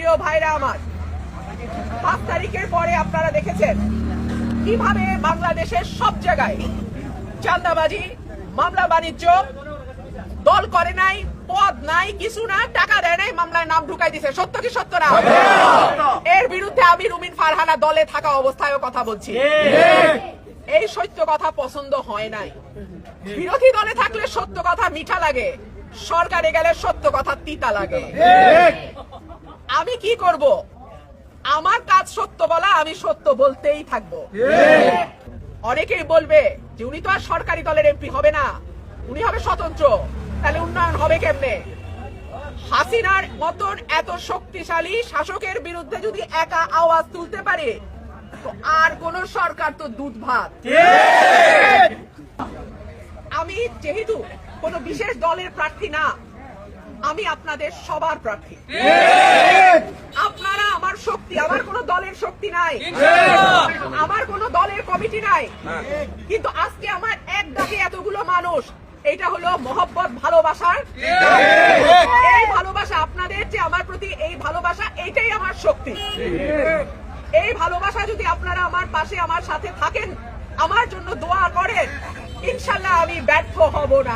প্রিয় ভাইরা আমার পাঁচ তারিখের পরে আপনারা দেখেছেন কীভাবে বাংলাদেশের সব জায়গায় চান্দাবাজি মামলা বাণিজ্য দল করে নাই পদ নাই কিছু না টাকা দেয় নাই মামলায় নাম ঢুকাই দিছে। সত্য কি সত্য না? এর বিরুদ্ধে আমি রুমিন ফারহানা দলে থাকা অবস্থায়ও কথা বলছি। এই সত্য কথা পছন্দ হয় নাই। বিরোধী দলে থাকলে সত্য কথা মিঠা লাগে সরকারে গেলে সত্য কথা তিতা লাগে। কি করব? আমার কাজ সত্য বলা আমি সত্য বলতেই থাকব। অনেকেই বলবে যে উনি তো আর সরকারি দলের এমপি হবে না। উনি হবে স্বতন্ত্র। তাহলে উন্নয়ন হবে কেমনে? হাসিনার মতন এত শক্তিশালী শাসকের বিরুদ্ধে যদি একা আওয়াজ তুলতে পারে আর কোন সরকার তো দুধ ভাত। আমি যেহেতু কোন বিশেষ দলের প্রার্থী না, আমি আপনাদের সবার প্রার্থী আপনারা আমার শক্তি আমার কোনো দলের শক্তি নাই। আমার কোনো দলের কমিটি নাই। কিন্তু আজকে আমার এক ডাকে এতগুলো মানুষ এটা হলো মহব্বত ভালোবাসার এই ভালোবাসা আপনাদের যে আমার প্রতি এই ভালোবাসা এইটাই আমার শক্তি। এই ভালোবাসা যদি আপনারা আমার পাশে আমার সাথে থাকেন আমার জন্য দোয়া করেন ইনশাল্লাহ আমি ব্যর্থ হব না।